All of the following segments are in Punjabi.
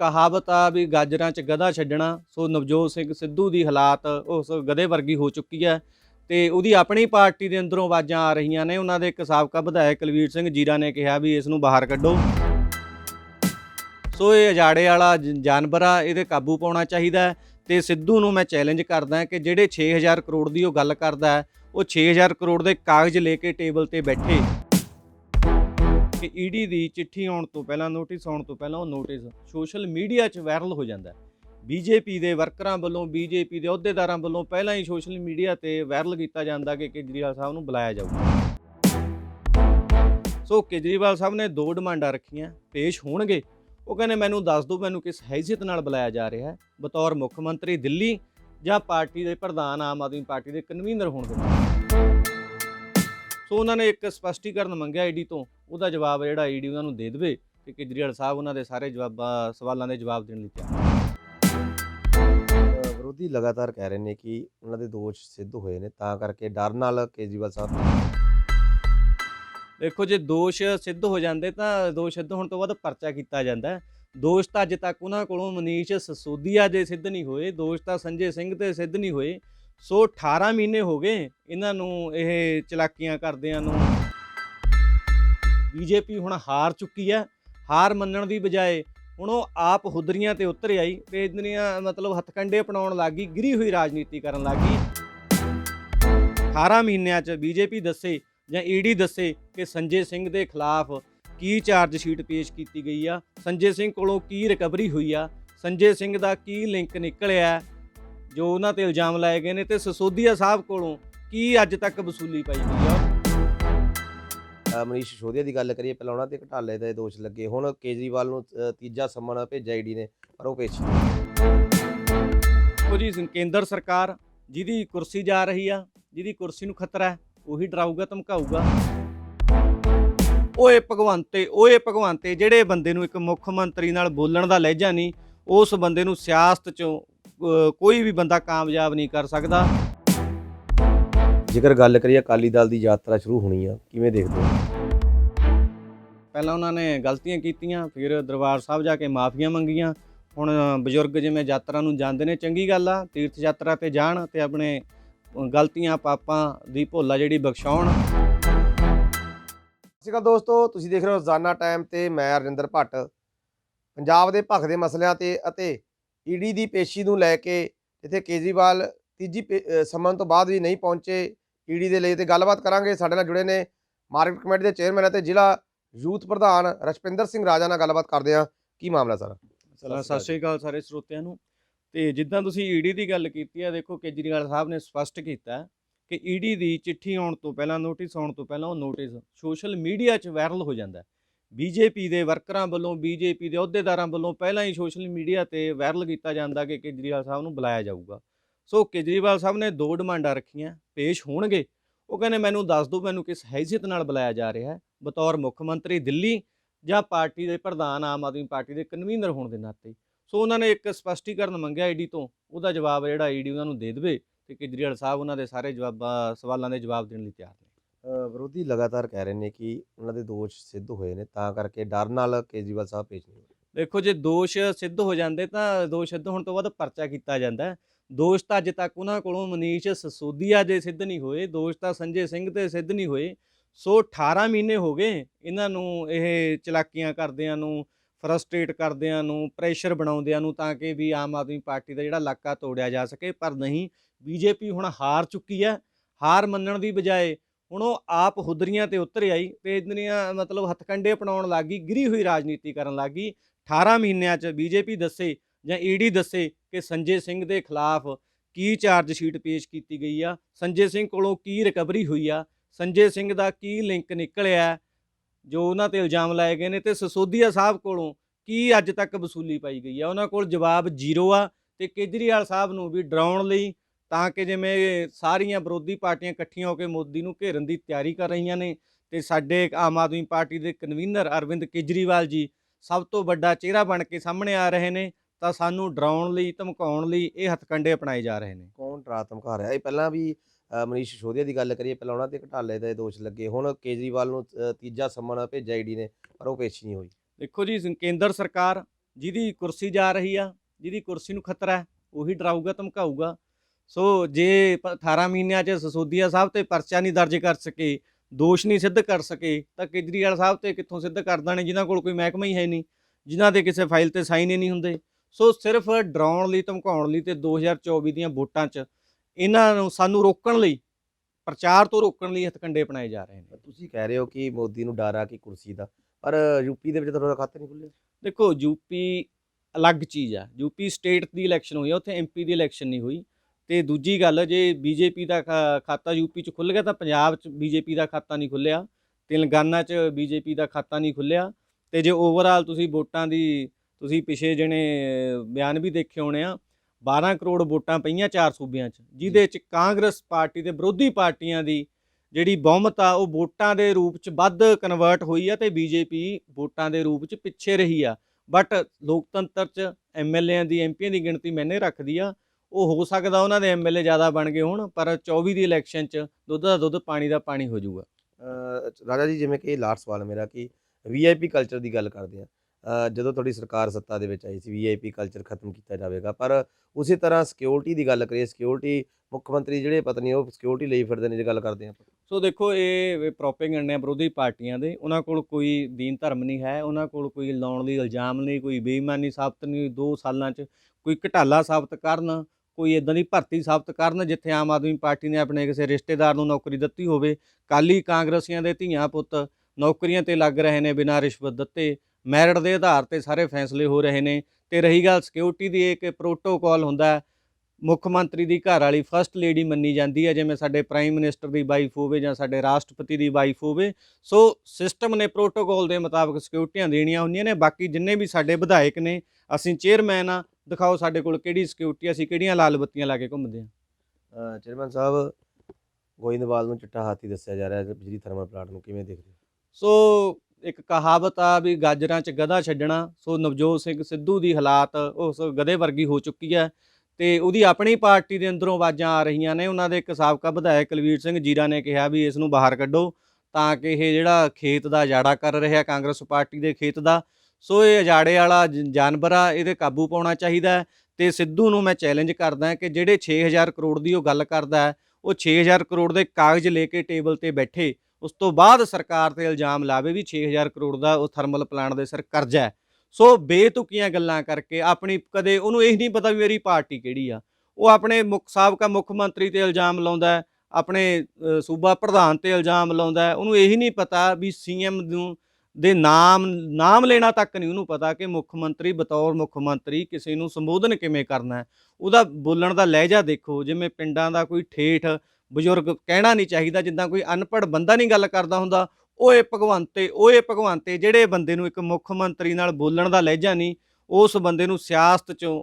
ਕਹਾਵਤ ਆ ਵੀ ਗਾਜਰਾਂ 'ਚ ਗਧਾ ਛੱਡਣਾ ਸੋ ਨਵਜੋਤ ਸਿੰਘ ਸਿੱਧੂ ਦੀ ਹਾਲਾਤ ਉਸ ਗਧੇ ਵਰਗੀ ਹੋ ਚੁੱਕੀ ਹੈ ਤੇ ਉਹਦੀ ਆਪਣੀ ਪਾਰਟੀ ਦੇ ਅੰਦਰੋਂ ਆਵਾਜ਼ਾਂ ਆ ਰਹੀਆਂ ਨੇ। ਉਹਨਾਂ ਦੇ ਇੱਕ ਸਾਬਕਾ ਵਿਧਾਇਕ ਕੁਲਵੀਰ ਸਿੰਘ ਜੀਰਾ ਨੇ ਕਿਹਾ ਵੀ ਇਸ ਨੂੰ ਬਾਹਰ ਕੱਢੋ। ਸੋ ਇਹ ਅਜਾੜੇ ਵਾਲਾ ਜਾਨਵਰ ਆ ਇਹਦੇ ਕਾਬੂ ਪਾਉਣਾ ਚਾਹੀਦਾ ਹੈ ਤੇ ਸਿੱਧੂ ਨੂੰ ਮੈਂ ਚੈਲੰਜ ਕਰਦਾ ਕਿ ਜਿਹੜੇ 6000 ਕਰੋੜ ਦੀ ਉਹ ਗੱਲ ਕਰਦਾ ਹੈ, ਉਹ 6000 ਕਰੋੜ ਦੇ ਕਾਗਜ਼ ਲੈ ਕੇ ਟੇਬਲ ਤੇ ਬੈਠੇ। ਕਿ ਈਡੀ ਦੀ ਚਿੱਠੀ ਆਉਣ ਤੋਂ ਪਹਿਲਾਂ, ਨੋਟਿਸ ਆਉਣ ਤੋਂ ਪਹਿਲਾਂ ਉਹ ਨੋਟਿਸ ਸੋਸ਼ਲ ਮੀਡੀਆ 'ਚ ਵਾਇਰਲ ਹੋ ਜਾਂਦਾ ਹੈ। ਬੀਜੇਪੀ ਦੇ ਵਰਕਰਾਂ ਵੱਲੋਂ, ਬੀਜੇਪੀ ਦੇ ਅਹੁਦੇਦਾਰਾਂ ਵੱਲੋਂ ਪਹਿਲਾਂ ਹੀ ਸੋਸ਼ਲ ਮੀਡੀਆ ਤੇ ਵਾਇਰਲ ਕੀਤਾ ਜਾਂਦਾ ਕਿ ਕੇਜਰੀਵਾਲ ਸਾਹਿਬ ਨੂੰ ਬੁਲਾਇਆ ਜਾਊਗਾ। ਸੋ ਕੇਜਰੀਵਾਲ ਸਾਹਿਬ ਨੇ ਦੋ ਡਿਮਾਂਡਾਂ ਰੱਖੀਆਂ, ਪੇਸ਼ ਹੋਣਗੇ। ਉਹ ਕਹਿੰਦੇ, ਮੈਨੂੰ ਦੱਸ ਦਿਓ ਮੈਨੂੰ ਕਿਸ ਹੈਸੀਅਤ ਨਾਲ ਬੁਲਾਇਆ ਜਾ ਰਿਹਾ ਹੈ। ਬਤੌਰ ਮੁੱਖ ਮੰਤਰੀ ਦਿੱਲੀ ਜਾਂ ਪਾਰਟੀ ਦੇ ਪ੍ਰਧਾਨ ਆਮ ਆਦਮੀ ਪਾਰਟੀ ਦੇ ਕਨਵੀਨਰ ਹੋਣ ਦੇ ਸੋ ਉਹਨਾਂ ਨੇ ਇੱਕ ਸਪਸ਼ਟੀਕਰਨ ਮੰਗਿਆ ਈਡੀ ਤੋਂ। ਉਹਦਾ ਜਵਾਬ ਜਿਹੜਾ ਈਡੀ ਉਹਨਾਂ ਨੂੰ ਦੇ ਦੇਵੇ ਤੇ ਕੇਜਰੀਵਾਲ ਸਾਹਿਬ ਉਹਨਾਂ ਦੇ ਸਾਰੇ ਜਵਾਬਾਂ ਸਵਾਲਾਂ ਦੇ ਜਵਾਬ ਦੇਣ ਲਈ ਤਿਆਰ ਵਿਰੋਧੀ ਲਗਾਤਾਰ ਕਹਿ ਰਹੇ ਨੇ ਕਿ ਉਹਨਾਂ ਦੇ ਦੋਸ਼ ਸਿੱਧ ਹੋਏ ਨੇ ਤਾਂ ਕਰਕੇ ਡਰ ਨਾਲ ਕੇਜਰੀਵਾਲ ਸਾਹਿਬ ਦੇਖੋ ਜੇ ਦੋਸ਼ ਸਿੱਧ ਹੋ ਜਾਂਦੇ ਤਾਂ ਦੋਸ਼ ਸਿੱਧ ਹੋਣ ਤੋਂ ਬਾਅਦ ਪਰਚਾ ਕੀਤਾ ਜਾਂਦਾ ਹੈ। ਦੋਸ਼ ਤਾਂ ਅੱਜ ਤੱਕ ਉਹਨਾਂ ਕੋਲੋਂ ਮਨੀਸ਼ ਸਸੋਦੀਆ ਦੇ ਸਿੱਧ ਨਹੀਂ ਹੋਏ ਦੋਸ਼ ਤਾਂ ਸੰਜੇ ਸਿੰਘ ਤੇ ਸਿੱਧ ਨਹੀਂ ਹੋਏ ਸੋ 18 ਮਹੀਨੇ ਹੋ ਗਏ ਇਹਨਾਂ ਨੂੰ ਇਹ ਚਲਾਕੀਆਂ ਕਰਦਿਆਂ ਨੂੰ ਬੀਜੇਪੀ ਹੁਣ ਹਾਰ ਚੁੱਕੀ ਹੈ, ਹਾਰ ਮੰਨਣ ਦੀ ਬਜਾਏ ਹੁਣ ਉਹ ਆਪ ਹੁਦਰੀਆਂ ਤੇ ਉਤਰ ਆਈ ਤੇ ਇਹਦੀਆਂ ਮਤਲਬ ਹੱਥਕੰਡੇ ਅਪਣਾਉਣ ਲੱਗੀ ਗਿਰੀ ਹੋਈ ਰਾਜਨੀਤੀ ਕਰਨ ਲੱਗੀ 18 ਮਹੀਨਿਆਂ 'ਚ ਬੀਜੇਪੀ ਦੱਸੇ ਜਾਂ ਈਡੀ ਦੱਸੇ ਕਿ ਸੰਜੇ ਸਿੰਘ ਦੇ ਖਿਲਾਫ ਕੀ ਚਾਰਜ ਸ਼ੀਟ ਪੇਸ਼ ਕੀਤੀ ਗਈ ਆ, ਸੰਜੇ ਸਿੰਘ ਕੋਲੋਂ ਕੀ ਰਿਕਵਰੀ ਹੋਈ ਆ, ਸੰਜੇ ਸਿੰਘ ਦਾ ਕੀ ਲਿੰਕ ਨਿਕਲਿਆ, ਜੋ ਉਹਨਾਂ ਤੇ ਇਲਜ਼ਾਮ ਲਾਏ ਗਏ ਨੇ ਤੇ ਸਸੋਦੀਆ ਸਾਹਿਬ ਕੋਲੋਂ ਕੀ ਅੱਜ ਤੱਕ ਵਸੂਲੀ ਪਾਈ ਮਨੀਸ਼ ਸਿਸੋਦੀਆ ਦੀ ਗੱਲ ਕਰੀਏ ਪਹਿਲਾਂ ਉਹਨਾਂ ਤੇ ਘਟਾਲੇ ਦੇ ਦੋਸ਼ ਲੱਗੇ। ਹੁਣ ਕੇਜਰੀਵਾਲ ਨੂੰ ਅ, ਤੀਜਾ ਸੰਮਨ ਭੇਜਿਆ ਈਡੀ ਨੇ ਪਰ ਉਹ ਪੇਸ਼ ਨਹੀਂ ਹੋਇਆ। ਉਹ ਜੀ ਕੇਂਦਰ ਸਰਕਾਰ ਜਿਹਦੀ ਕੁਰਸੀ ਜਾ ਰਹੀ ਆ ਜਿਹਦੀ ਕੁਰਸੀ ਨੂੰ ਖਤਰਾ ਹੈ ਉਹੀ ਡਰਾਊਗਾ ਧਮਕਾਊਗਾ। ਓਏ ਭਗਵੰਤੇ ਓਏ ਭਗਵੰਤੇ ਜਿਹੜੇ ਬੰਦੇ ਨੂੰ ਇੱਕ ਮੁੱਖ ਮੰਤਰੀ ਨਾਲ ਬੋਲਣ ਦਾ ਲਹਿਜਾ ਨਹੀਂ ਉਸ ਬੰਦੇ ਨੂੰ ਸਿਆਸਤ ਚੋਂ ਅਹ, ਕੋਈ ਵੀ ਬੰਦਾ ਕਾਮਯਾਬ ਨਹੀਂ ਕਰ ਸਕਦਾ। ਜੇਕਰ ਗੱਲ ਕਰੀਏ ਅਕਾਲੀ ਦਲ ਦੀ ਯਾਤਰਾ ਸ਼ੁਰੂ ਹੋਣੀ ਆ ਕਿਵੇਂ ਦੇਖਦੇ ਹੋ? ਪਹਿਲਾਂ ਉਹਨਾਂ ਨੇ ਗਲਤੀਆਂ ਕੀਤੀਆਂ ਫਿਰ ਦਰਬਾਰ ਸਾਹਿਬ ਜਾ ਕੇ ਮਾਫੀਆਂ ਮੰਗੀਆਂ। ਹੁਣ ਬਜ਼ੁਰਗ ਜਿਵੇਂ ਯਾਤਰਾ ਨੂੰ ਜਾਂਦੇ ਨੇ ਚੰਗੀ ਗੱਲ ਆ ਤੀਰਥ ਯਾਤਰਾ ਤੇ ਜਾਣ ਤੇ ਆਪਣੇ ਗਲਤੀਆਂ ਪਾਪਾਂ ਦੀ ਭੁੱਲ ਆ ਜਿਹੜੀ ਬਖਸ਼ਾਉਣ। ਸਤਿ ਸ਼੍ਰੀ ਅਕਾਲ ਦੋਸਤੋ ਤੁਸੀਂ ਦੇਖ ਰਹੇ ਹੋ ਰੋਜ਼ਾਨਾ ਟਾਈਮ ਤੇ ਮੈਂ ਅਰਜਿੰਦਰ ਭੱਟ। ਪੰਜਾਬ ਦੇ ਭਖ ਦੇ ਮਸਲਿਆਂ ਤੇ ਅਤੇ ਈਡੀ ਦੀ ਪੇਸ਼ੀ ਨੂੰ ਲੈ ਕੇ ਜਿੱਥੇ ਕੇਜਰੀਵਾਲ ਤੀਜੀ ਸੰਮਨ ਤੋਂ ਬਾਅਦ ਵੀ ਨਹੀਂ ਪਹੁੰਚੇ ਈਡੀ ਦੇ ਲਈ ਤੇ ਗੱਲਬਾਤ ਕਰਾਂਗੇ। ਸਾਡੇ ਨਾਲ ਜੁੜੇ ਨੇ ਮਾਰਕੀਟ ਕਮੇਟੀ ਦੇ ਚੇਅਰਮੈਨ ਅਤੇ ਜ਼ਿਲ੍ਹਾ ਯੂਥ ਪ੍ਰਧਾਨ ਰਸ਼ਪਿੰਦਰ ਸਿੰਘ ਰਾਜਾ ਨਾਲ ਗੱਲਬਾਤ ਕਰਦੇ ਹਾਂ। ਕੀ ਮਾਮਲਾ ਸਾਰਾ? ਸਤਿ ਸ਼੍ਰੀ ਅਕਾਲ ਸਾਰੇ ਸਰੋਤਿਆਂ ਨੂੰ। ਤੇ ਜਿੱਦਾਂ ਤੁਸੀਂ ਈਡੀ ਦੀ ਗੱਲ ਕੀਤੀ ਹੈ, ਦੇਖੋ ਕੇਜਰੀਵਾਲ ਸਾਹਿਬ ਨੇ ਸਪਸ਼ਟ ਕੀਤਾ ਹੈ ਕਿ ਈਡੀ ਦੀ ਚਿੱਠੀ ਆਉਣ ਤੋਂ ਪਹਿਲਾਂ, ਨੋਟਿਸ ਆਉਣ ਤੋਂ ਪਹਿਲਾਂ ਉਹ ਨੋਟਿਸ ਸੋਸ਼ਲ ਮੀਡੀਆ 'ਚ ਵਾਇਰਲ ਹੋ ਜਾਂਦਾ ਹੈ। ਬੀਜੇਪੀ ਦੇ ਵਰਕਰਾਂ ਵੱਲੋਂ, ਬੀਜੇਪੀ ਦੇ ਅਹੁਦੇਦਾਰਾਂ ਵੱਲੋਂ ਪਹਿਲਾਂ ਹੀ ਸੋਸ਼ਲ ਮੀਡੀਆ ਤੇ ਵਾਇਰਲ ਕੀਤਾ ਜਾਂਦਾ ਕਿ ਕੇਜਰੀਵਾਲ ਸਾਹਿਬ ਨੂੰ ਬੁਲਾਇਆ ਜਾਊਗਾ। ਸੋ ਕੇਜਰੀਵਾਲ ਸਾਹਿਬ ਨੇ ਦੋ ਡਿਮਾਂਡਾਂ ਰੱਖੀਆਂ ਪੇਸ਼ ਹੋਣਗੇ। ਉਹ ਕਹਿੰਦੇ ਮੈਨੂੰ ਦੱਸ ਦਿਓ ਮੈਨੂੰ ਕਿਸ ਹੈਸੀਅਤ ਨਾਲ ਬੁਲਾਇਆ ਜਾ ਰਿਹਾ ਹੈ? ਬਤੌਰ ਮੁੱਖ ਮੰਤਰੀ ਦਿੱਲੀ ਜਾਂ ਪਾਰਟੀ ਦੇ ਪ੍ਰਧਾਨ ਆਮ ਆਦਮੀ ਪਾਰਟੀ ਦੇ ਕਨਵੀਨਰ ਹੋਣ ਦੇ ਨਾਤੇ? ਸੋ ਉਹਨਾਂ ਨੇ ਇੱਕ ਸਪਸ਼ਟੀਕਰਨ ਮੰਗਿਆ ਈਡੀ ਤੋਂ। ਉਹਦਾ ਜਵਾਬ ਜਿਹੜਾ ਈਡੀ ਉਹਨਾਂ ਨੂੰ ਦੇ ਦੇਵੇ ਤੇ ਕੇਜਰੀਵਾਲ ਸਾਹਿਬ ਉਹਨਾਂ ਦੇ ਸਾਰੇ ਜਵਾਬਾਂ ਸਵਾਲਾਂ ਦੇ ਜਵਾਬ ਦੇਣ ਲਈ ਤਿਆਰ ਨੇ। ਵਿਰੋਧੀ ਲਗਾਤਾਰ ਕਹਿ ਰਹੇ ਨੇ ਕਿ ਉਹਨਾਂ ਦੇ ਦੋਸ਼ ਸਿੱਧ ਹੋਏ ਨੇ ਤਾਂ ਕਰਕੇ ਡਰ ਨਾਲ ਕੇਜਰੀਵਾਲ ਸਾਹਿਬ ਪੇਸ਼ ਨਹੀਂ ਹੋਏ। ਦੇਖੋ ਜੇ ਦੋਸ਼ ਸਿੱਧ ਹੋ ਜਾਂਦੇ ਤਾਂ ਦੋਸ਼ ਸਿੱਧ ਹੋਣ ਤੋਂ ਬਾਅਦ ਪਰਚਾ ਕੀਤਾ ਜਾਂਦਾ ਹੈ। ਦੋਸ਼ ਤਾਂ ਅੱਜ ਤੱਕ ਉਹਨਾਂ ਕੋਲੋਂ ਮਨੀਸ਼ ਸਸੋਦੀਆ ਦੇ ਸਿੱਧ ਨਹੀਂ ਹੋਏ, ਦੋਸ਼ ਤਾਂ ਸੰਜੇ ਸਿੰਘ ਤੇ ਸਿੱਧ ਨਹੀਂ ਹੋਏ। ਸੋ 18 ਮਹੀਨੇ ਹੋ ਗਏ, ਇਹਨਾਂ ਨੂੰ ਇਹ ਚਲਾਕੀਆਂ ਕਰਦਿਆਂ ਨੂੰ ਫਰਸਟ੍ਰੇਟ ਕਰਦਿਆਂ ਨੂੰ ਪ੍ਰੈਸ਼ਰ ਬਣਾਉਂਦਿਆਂ ਨੂੰ ਤਾਂ ਕਿ ਵੀ ਆਮ ਆਦਮੀ ਪਾਰਟੀ ਦਾ ਜਿਹੜਾ ਇਲਾਕਾ ਤੋੜਿਆ ਜਾ ਸਕੇ, ਪਰ ਨਹੀਂ, ਬੀਜੇਪੀ ਹੁਣ ਹਾਰ ਚੁੱਕੀ ਹੈ। ਹਾਰ ਮੰਨਣ ਦੀ ਬਜਾਏ ਹੁਣ ਉਹ ਆਪ ਹੁਦਰੀਆਂ ਤੇ ਉਤਰ ਆਈ ਤੇ ਇਹਦੀਆਂ ਮਤਲਬ ਹੱਥਕੰਡੇ ਅਪਣਾਉਣ ਲੱਗੀ ਗਿਰੀ ਹੋਈ ਰਾਜਨੀਤੀ ਕਰਨ ਲੱਗੀ 18 ਮਹੀਨਿਆਂ 'ਚ ਬੀਜੇਪੀ ਦੱਸੇ ਜਾਂ ਈਡੀ ਦੱਸੇ ਕਿ ਸੰਜੇ ਸਿੰਘ ਦੇ ਖਿਲਾਫ ਕੀ ਚਾਰਜ ਸ਼ੀਟ ਪੇਸ਼ ਕੀਤੀ ਗਈ ਆ? ਸੰਜੇ ਸਿੰਘ ਕੋਲੋਂ ਕੀ ਰਿਕਵਰੀ ਹੋਈ ਆ? ਸੰਜੇ ਸਿੰਘ ਦਾ ਕੀ ਲਿੰਕ ਨਿਕਲਿਆ ਜੋ ਉਹਨਾਂ ਤੇ ਇਲਜ਼ਾਮ ਲਾਏ ਗਏ ਨੇ ਤੇ ਸਸੋਦੀਆ ਸਾਹਿਬ ਕੋਲੋਂ ਕੀ ਅੱਜ ਤੱਕ ਵਸੂਲੀ ਪਾਈ ਗਈ ਆ? ਉਹਨਾਂ ਕੋਲ ਜਵਾਬ ਜ਼ੀਰੋ ਆ ਤੇ ਕੇਜਰੀਵਾਲ ਸਾਹਿਬ ਨੂੰ ਵੀ ਡਰਾਉਣ ਲਈ ਤਾਂ ਕਿ ਜਿਵੇਂ ਸਾਰੀਆਂ ਵਿਰੋਧੀ ਪਾਰਟੀਆਂ ਇਕੱਠੀਆਂ ਹੋ ਕੇ ਮੋਦੀ ਨੂੰ ਘੇਰਨ ਦੀ ਤਿਆਰੀ ਕਰ ਰਹੀਆਂ ਨੇ ਤੇ ਸਾਡੇ ਆਮ ਆਦਮੀ ਪਾਰਟੀ ਦੇ ਕਨਵੀਨਰ ਅਰਵਿੰਦ ਕੇਜਰੀਵਾਲ ਜੀ ਸਭ ਤੋਂ ਵੱਡਾ ਚਿਹਰਾ ਬਣ ਕੇ ਸਾਹਮਣੇ ਆ ਰਹੇ ਨੇ। ਤਾਂ ਸਾਨੂੰ ਡਰਾਉਣ ਲਈ ਧਮਕਾਉਣ ਲਈ ਇਹ ਹੱਥਕੰਡੇ ਅਪਣਾਏ ਜਾ ਰਹੇ ਨੇ। ਕੌਣ ਡਰਾ ਧਮਕਾ ਰਿਹਾ? ਇਹ ਪਹਿਲਾਂ ਵੀ ਅ, ਮਨੀਸ਼ ਸਿਸੋਦੀਆ ਦੀ ਗੱਲ ਕਰੀਏ ਪਹਿਲਾਂ ਉਹਨਾਂ ਤੇ ਘਟਾਲੇ ਦੇ ਦੋਸ਼ ਲੱਗੇ। ਹੁਣ ਕੇਜਰੀਵਾਲ ਨੂੰ ਅ, ਤੀਜਾ ਸੰਮਨ ਭੇਜਿਆ ਈਡੀ ਨੇ ਪਰ ਉਹ ਪੇਸ਼ ਨਹੀਂ ਹੋਈ। ਦੇਖੋ ਜੀ ਕੇਂਦਰ ਸਰਕਾਰ ਜਿਹਦੀ ਕੁਰਸੀ ਜਾ ਰਹੀ ਆ ਜਿਹਦੀ ਕੁਰਸੀ ਨੂੰ ਖਤਰਾ ਹੈ ਉਹੀ ਡਰਾਊਗਾ ਧਮਕਾਊਗਾ। ਸੋ ਜੇ ਪ- 18 ਮਹੀਨਿਆਂ 'ਚ ਸਸੋਦੀਆ ਸਾਹਿਬ ਤੇ ਪਰਚਾ ਨਹੀਂ ਦਰਜ ਕਰ ਸਕੇ ਦੋਸ਼ ਨਹੀਂ ਸਿੱਧ ਕਰ ਸਕੇ ਤਾਂ ਕੇਜਰੀਵਾਲ ਸਾਹਿਬ ਤੇ ਕਿੱਥੋਂ ਸਿੱਧ ਕਰਦਾ ਨੇ ਜਿਨ੍ਹਾਂ ਕੋਲ ਕੋਈ ਮਹਿਕਮਾ ਹੀ ਹੈ ਨਹੀਂ ਜਿਨ੍ਹਾਂ ਦੇ ਕਿਸੇ ਫਾਈਲ ਤੇ ਸਾਈਨ ਹੀ ਨਹੀਂ ਹੁੰਦੇ। ਸੋ ਸਿਰਫ ਡਰਾਉਣ ਲਈ ਧਮਕਾਉਣ ਲਈ ਤੇ 2024 ਦੀਆਂ ਵੋਟਾਂ 'ਚ ਇਹਨਾਂ ਨੂੰ ਸਾਨੂੰ ਰੋਕਣ ਲਈ ਪ੍ਰਚਾਰ ਤੋਂ ਰੋਕਣ ਲਈ ਹਥਕੰਡੇ ਅਪਣਾਏ ਜਾ ਰਹੇ ਨੇ। ਤੁਸੀਂ ਕਹਿ ਰਹੇ ਹੋ ਕਿ ਮੋਦੀ ਨੂੰ ਡਰ ਆ ਕਿ ਕੁਰਸੀ ਦਾ ਪਰ ਯੂਪੀ ਦੇ ਵਿੱਚ ਤਾਂ ਤੁਹਾਡਾ ਖਾਤਾ ਨਹੀਂ ਖੁੱਲਿਆ ਦੇਖੋ ਯੂਪੀ ਅਲੱਗ ਚੀਜ਼ ਆ। ਯੂਪੀ ਸਟੇਟ ਦੀ ਇਲੈਕਸ਼ਨ ਹੋਈ ਆ ਉੱਥੇ ਐਮਪੀ ਦੀ ਇਲੈਕਸ਼ਨ ਨਹੀਂ ਹੋਈ। ਤੇ ਦੂਜੀ ਗੱਲ ਜੇ ਬੀਜੇਪੀ ਦਾ ਖਾਤਾ ਯੂਪੀ 'ਚ ਖੁੱਲ ਗਿਆ ਤਾਂ ਪੰਜਾਬ 'ਚ ਬੀਜੇਪੀ ਦਾ ਖਾਤਾ ਨਹੀਂ ਖੁੱਲਿਆ ਤੇਲੰਗਾਨਾ 'ਚ ਬੀਜੇਪੀ ਦਾ ਖਾਤਾ ਨਹੀਂ ਖੁੱਲਿਆ ਤੇ ਜੇ ਓਵਰਆਲ ਤੁਸੀਂ ਵੋਟਾਂ ਦੀ ਤੁਸੀਂ ਪਿਛੇ ਜਣੇ ਬਿਆਨ ਵੀ ਦੇਖੇ ਹੋਣੇ ਆ 12 ਕਰੋੜ ਵੋਟਾਂ ਪਈਆਂ ਚਾਰ ਸੂਬਿਆਂ 'ਚ ਜਿਹਦੇ 'ਚ ਕਾਂਗਰਸ ਪਾਰਟੀ ਤੇ ਵਿਰੋਧੀ ਪਾਰਟੀਆਂ ਦੀ ਜਿਹੜੀ ਬਹੁਮਤ ਆ ਉਹ ਵੋਟਾਂ ਦੇ ਰੂਪ 'ਚ ਵੱਧ ਕਨਵਰਟ ਹੋਈ ਆ ਤੇ ਬੀਜੇਪੀ ਵੋਟਾਂ ਦੇ ਰੂਪ 'ਚ ਪਿੱਛੇ ਰਹੀ ਆ। ਬਟ ਲੋਕਤੰਤਰ 'ਚ ਐਮਐਲਏਆਂ ਦੀ ਐਮਪੀਆਂ ਦੀ ਗਿਣਤੀ ਮੈਨੇ ਰੱਖਦੀ ਆ ਉਹ ਹੋ ਸਕਦਾ ਉਹਨਾਂ ਦੇ ਐਮਐਲਏ ਜ਼ਿਆਦਾ ਬਣ ਗਏ ਹੋਣ ਪਰ 24 ਦੀ ਇਲੈਕਸ਼ਨ 'ਚ ਦੁੱਧ ਦਾ ਦੁੱਧ ਪਾਣੀ ਦਾ ਪਾਣੀ ਹੋ ਜਾਊਗਾ। ਰਾਜਾ ਜੀ ਜਿਵੇਂ ਕਿ ਇਹ ਲਾਸਟ ਸਵਾਲ ਮੇਰਾ ਕਿ ਵੀਆਈਪੀ ਕਲਚਰ ਦੀ ਗੱਲ ਕਰਦੇ ਆ। ਜਦੋਂ ਤੁਹਾਡੀ ਸਰਕਾਰ ਸੱਤਾ ਦੇ ਵਿੱਚ ਆਈ ਸੀ ਵੀਆਈਪੀ ਕਲਚਰ ਖਤਮ ਕੀਤਾ ਜਾਵੇਗਾ, ਪਰ ਉਸੇ ਤਰ੍ਹਾਂ ਸਿਕਿਉਰਿਟੀ ਦੀ ਗੱਲ ਕਰੀਏ ਸਿਕਿਉਰਿਟੀ ਮੁੱਖ ਮੰਤਰੀ ਜਿਹੜੇ ਪਤਾ ਨਹੀਂ ਉਹ ਸਿਕਿਉਰਿਟੀ ਲਈ ਫਿਰਦੇ ਨੇ ਜੇ ਗੱਲ ਕਰਦੇ ਆ ਸੋ ਦੇਖੋ, ਇਹ ਪ੍ਰੋਪੇਗੈਂਡਾ ਨੇ ਵਿਰੋਧੀ ਪਾਰਟੀਆਂ ਦੇ, ਉਹਨਾਂ ਕੋਲ ਕੋਈ ਦੀਨ ਧਰਮ ਨਹੀਂ ਹੈ, ਉਹਨਾਂ ਕੋਲ ਕੋਈ ਲਾਉਣ ਲਈ ਇਲਜ਼ਾਮ ਨਹੀਂ, ਕੋਈ ਬੇਈਮਾਨੀ ਸਾਬਤ ਨਹੀਂ 2 ਸਾਲਾਂ 'ਚ ਕੋਈ ਘਟਾਲਾ ਸਾਬਤ ਕਰਨ, ਕੋਈ ਇਦਾਂ ਦੀ ਭਰਤੀ ਸਾਬਤ ਕਰਨ, ਜਿੱਥੇ ਆਮ ਆਦਮੀ ਪਾਰਟੀ ਨੇ ਆਪਣੇ ਕਿਸੇ ਰਿਸ਼ਤੇਦਾਰ ਨੂੰ ਨੌਕਰੀ ਦਿੱਤੀ ਹੋਵੇ। ਕਾਲੀ ਕਾਂਗਰਸੀਆਂ ਦੇ ਧੀਆਂ ਪੁੱਤ ਨੌਕਰੀਆਂ ਤੇ ਲੱਗ ਰਹੇ ਨੇ ਬਿਨਾਂ ਰਿਸ਼ਵਤ ਦਿੱਤੇ। ਮੈਰਿਟ ਦੇ ਆਧਾਰ ਤੇ ਸਾਰੇ ਫੈਸਲੇ ਹੋ ਰਹੇ ਨੇ ਤੇ ਰਹੀ ਗੱਲ ਸਿਕਿਉਰਿਟੀ ਦੀ ਇੱਕ ਪ੍ਰੋਟੋਕਾਲ ਹੁੰਦਾ ਮੁੱਖ ਮੰਤਰੀ ਦੀ ਘਰ ਵਾਲੀ ਫਰਸਟ ਲੇਡੀ ਮੰਨੀ ਜਾਂਦੀ ਹੈ ਜਿਵੇਂ ਸਾਡੇ ਪ੍ਰਾਈਮ ਮਿਨਿਸਟਰ ਦੀ ਵਾਈਫ ਹੋਵੇ ਜਾਂ ਸਾਡੇ ਰਾਸ਼ਟਰਪਤੀ ਦੀ ਵਾਈਫ ਹੋਵੇ ਸੋ ਸਿਸਟਮ ਨੇ ਪ੍ਰੋਟੋਕਾਲ ਦੇ ਮੁਤਾਬਕ ਸਿਕਿਉਰਿਟੀਆਂ ਦੇਣੀਆਂ ਹੁੰਦੀਆਂ ਨੇ ਬਾਕੀ ਜਿੰਨੇ ਵੀ ਸਾਡੇ ਵਿਧਾਇਕ ਨੇ ਅਸੀਂ ਚੇਅਰਮੈਨ ਆ ਦਿਖਾਓ ਸਾਡੇ ਕੋਲ ਕਿਹੜੀ ਸਿਕਿਉਰਿਟੀ ਅਸੀਂ ਕਿਹੜੀਆਂ ਲਾਲ ਬੱਤੀਆਂ ਲਾ ਕੇ ਘੁੰਮਦੇ ਆ ਚੇਅਰਮੈਨ ਸਾਹਿਬ ਗੋਇੰਦਵਾਲ ਨੂੰ ਚਿੱਟਾ ਹਾਥੀ ਦੱਸਿਆ ਜਾ ਰਿਹਾ ਹੈ ਬਿਜਲੀ ਥਰਮਲ ਪਲਾਂਟ ਨੂੰ ਕਿਵੇਂ ਦੇਖਦੇ ਸੋ ਇੱਕ ਕਹਾਵਤ ਆ ਵੀ ਗਾਜਰਾਂ 'ਚ ਗਧਾ ਛੱਡਣਾ, ਸੋ ਨਵਜੋਤ ਸਿੰਘ ਸਿੱਧੂ ਦੀ ਹਾਲਾਤ ਉਸ ਗਧੇ ਵਰਗੀ ਹੋ ਚੁੱਕੀ ਹੈ ਤੇ ਉਹਦੀ ਆਪਣੀ ਪਾਰਟੀ ਦੇ ਅੰਦਰੋਂ ਆਵਾਜ਼ਾਂ ਆ ਰਹੀਆਂ ਨੇ। ਉਹਨਾਂ ਦੇ ਇੱਕ ਸਾਬਕਾ ਵਿਧਾਇਕ ਕੁਲਵੀਰ ਸਿੰਘ ਜੀਰਾ ਨੇ ਕਿਹਾ ਵੀ ਇਸ ਨੂੰ ਬਾਹਰ ਕੱਢੋ ਤਾਂ ਕਿ ਇਹ ਜਿਹੜਾ ਖੇਤ ਦਾ ਉਜਾੜਾ ਕਰ ਰਿਹਾ ਕਾਂਗਰਸ ਪਾਰਟੀ ਦੇ ਖੇਤ ਦਾ, ਸੋ ਇਹ ਉਜਾੜੇ ਵਾਲਾ ਜਾਨਵਰ ਆ, ਇਹਦੇ ਕਾਬੂ ਪਾਉਣਾ ਚਾਹੀਦਾ ਹੈ ਤੇ ਸਿੱਧੂ ਨੂੰ ਮੈਂ ਚੈਲੰਜ ਕਰਦਾ ਕਿ ਜਿਹੜੇ 6000 ਕਰੋੜ ਦੀ ਉਹ ਗੱਲ ਕਰਦਾ ਹੈ, ਉਹ 6000 ਕਰੋੜ ਦੇ ਕਾਗਜ਼ ਲੈ ਕੇ ਟੇਬਲ ਤੇ ਬੈਠੇ ਉਸ ਤੋਂ ਬਾਅਦ ਸਰਕਾਰ ਤੇ ਇਲਜ਼ਾਮ ਲਾਵੇ ਵੀ 6000 ਕਰੋੜ ਦਾ ਉਹ ਥਰਮਲ ਪਲਾਂਟ ਦੇ ਸਿਰ ਕਰਜ਼ਾ ਹੈ। ਸੋ ਬੇਤੁਕੀਆਂ ਗੱਲਾਂ ਕਰਕੇ ਆਪਣੀ ਕਦੇ ਉਹਨੂੰ ਇਹ ਨਹੀਂ ਪਤਾ ਵੀ ਮੇਰੀ ਪਾਰਟੀ ਕਿਹੜੀ ਆ। ਉਹ ਆਪਣੇ ਮੁੱਖ, ਸਾਬਕਾ ਮੁੱਖ ਮੰਤਰੀ ਤੇ ਇਲਜ਼ਾਮ ਲਾਉਂਦਾ ਆਪਣੇ ਸੂਬਾ ਪ੍ਰਧਾਨ ਤੇ ਇਲਜ਼ਾਮ ਲਾਉਂਦਾ ਉਹਨੂੰ ਇਹ ਨਹੀਂ ਪਤਾ ਵੀ ਸੀਐਮ ਨੂੰ ਦੇ ਨਾਮ ਨਾਮ ਲੈਣਾ ਤੱਕ ਨਹੀਂ ਉਹਨੂੰ ਪਤਾ ਕਿ ਮੁੱਖ ਮੰਤਰੀ, ਬਤੌਰ ਮੁੱਖ ਮੰਤਰੀ ਕਿਸੇ ਨੂੰ ਸੰਬੋਧਨ ਕਿਵੇਂ ਕਰਨਾ ਹੈ। ਉਹਦਾ ਬੋਲਣ ਦਾ ਲਹਿਜਾ ਦੇਖੋ, ਜਿਵੇਂ ਪਿੰਡਾਂ ਦਾ ਕੋਈ ਠੇਠ ਬਜ਼ੁਰਗ ਕਹਿਣਾ ਨਹੀਂ ਚਾਹੀਦਾ ਜਿੱਦਾਂ ਕੋਈ ਅਨਪੜ੍ਹ ਬੰਦਾ ਨਹੀਂ ਗੱਲ ਕਰਦਾ ਹੁੰਦਾ ਓਏ ਭਗਵੰਤੇ ਓਏ ਭਗਵੰਤੇ ਜਿਹੜੇ ਬੰਦੇ ਨੂੰ ਇੱਕ ਮੁੱਖ ਮੰਤਰੀ ਨਾਲ ਬੋਲਣ ਦਾ ਲਹਿਜਾ ਨਹੀਂ ਉਸ ਬੰਦੇ ਨੂੰ ਸਿਆਸਤ ਚੋਂ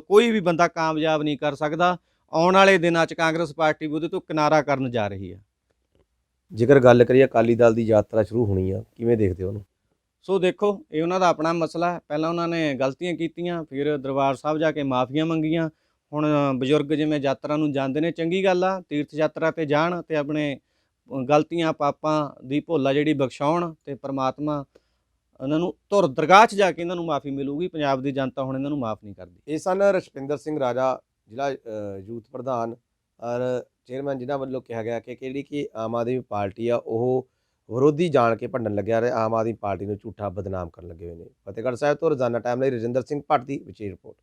ਕੋਈ ਵੀ ਬੰਦਾ ਕਾਮਯਾਬ ਨਹੀਂ ਕਰ ਸਕਦਾ। ਆਉਣ ਵਾਲੇ ਦਿਨਾਂ 'ਚ ਕਾਂਗਰਸ ਪਾਰਟੀ ਉਹਦੇ ਤੋਂ ਕਿਨਾਰਾ ਕਰਨ ਜਾ ਰਹੀ ਹੈ ਜੇਕਰ ਗੱਲ ਕਰੀਏ ਅਕਾਲੀ ਦਲ ਦੀ ਯਾਤਰਾ ਸ਼ੁਰੂ ਹੋਣੀ ਆ ਕਿਵੇਂ ਦੇਖਦੇ ਹੋ ਉਹਨੂੰ? ਸੋ ਦੇਖੋ ਇਹ ਉਹਨਾਂ ਦਾ ਆਪਣਾ ਮਸਲਾ ਹੈ। ਪਹਿਲਾਂ ਉਹਨਾਂ ਨੇ ਗਲਤੀਆਂ ਕੀਤੀਆਂ ਫਿਰ ਦਰਬਾਰ ਸਾਹਿਬ ਜਾ ਕੇ ਮਾਫੀਆਂ ਮੰਗੀਆਂ ਹੁਣ ਬਜ਼ੁਰਗ ਜਿਵੇਂ ਯਾਤਰਾ ਨੂੰ ਜਾਂਦੇ ਨੇ, ਚੰਗੀ ਗੱਲ ਆ, ਤੀਰਥ ਯਾਤਰਾ ਤੇ ਜਾਣ ਤੇ ਆਪਣੇ ਗਲਤੀਆਂ ਪਾਪਾਂ ਦੀ ਭੋਲਾ ਜਿਹੜੀ ਬਖਸ਼ਾਉਣ ਤੇ ਪ੍ਰਮਾਤਮਾ ਉਹਨਾਂ ਨੂੰ ਧੁਰ ਦਰਗਾਹ 'ਚ ਜਾ ਕੇ ਇਹਨਾਂ ਨੂੰ ਮਾਫੀ ਮਿਲੂਗੀ, ਪੰਜਾਬ ਦੀ ਜਨਤਾ ਹੁਣ ਇਹਨਾਂ ਨੂੰ ਮਾਫ ਨਹੀਂ ਕਰਦੀ। ਇਹ ਸਨ ਰਸ਼ਪਿੰਦਰ ਸਿੰਘ ਰਾਜਾ, ਜ਼ਿਲ੍ਹਾ ਯੂਥ ਪ੍ਰਧਾਨ ਔਰ ਚੇਅਰਮੈਨ ਜਿਨ੍ਹਾਂ ਵੱਲੋਂ ਕਿਹਾ ਗਿਆ ਕਿ ਜਿਹੜੀ ਕਿ ਆਮ ਆਦਮੀ ਪਾਰਟੀ ਆ, ਉਹ ਵਿਰੋਧੀ ਜਾਣ ਕੇ ਭੰਡਣ ਲੱਗਿਆ ਤੇ ਆਮ ਆਦਮੀ ਪਾਰਟੀ ਨੂੰ ਝੂਠਾ ਬਦਨਾਮ ਕਰਨ ਲੱਗੇ ਹੋਏ ਨੇ। ਫਤਿਹਗੜ੍ਹ ਸਾਹਿਬ ਤੋਂ ਰੋਜ਼ਾਨਾ ਟਾਈਮ ਲਈ ਰਜਿੰਦਰ ਸਿੰਘ ਭੱਟ ਦੀ ਵਿਸ਼ੇਸ਼ ਰਿਪੋਰਟ।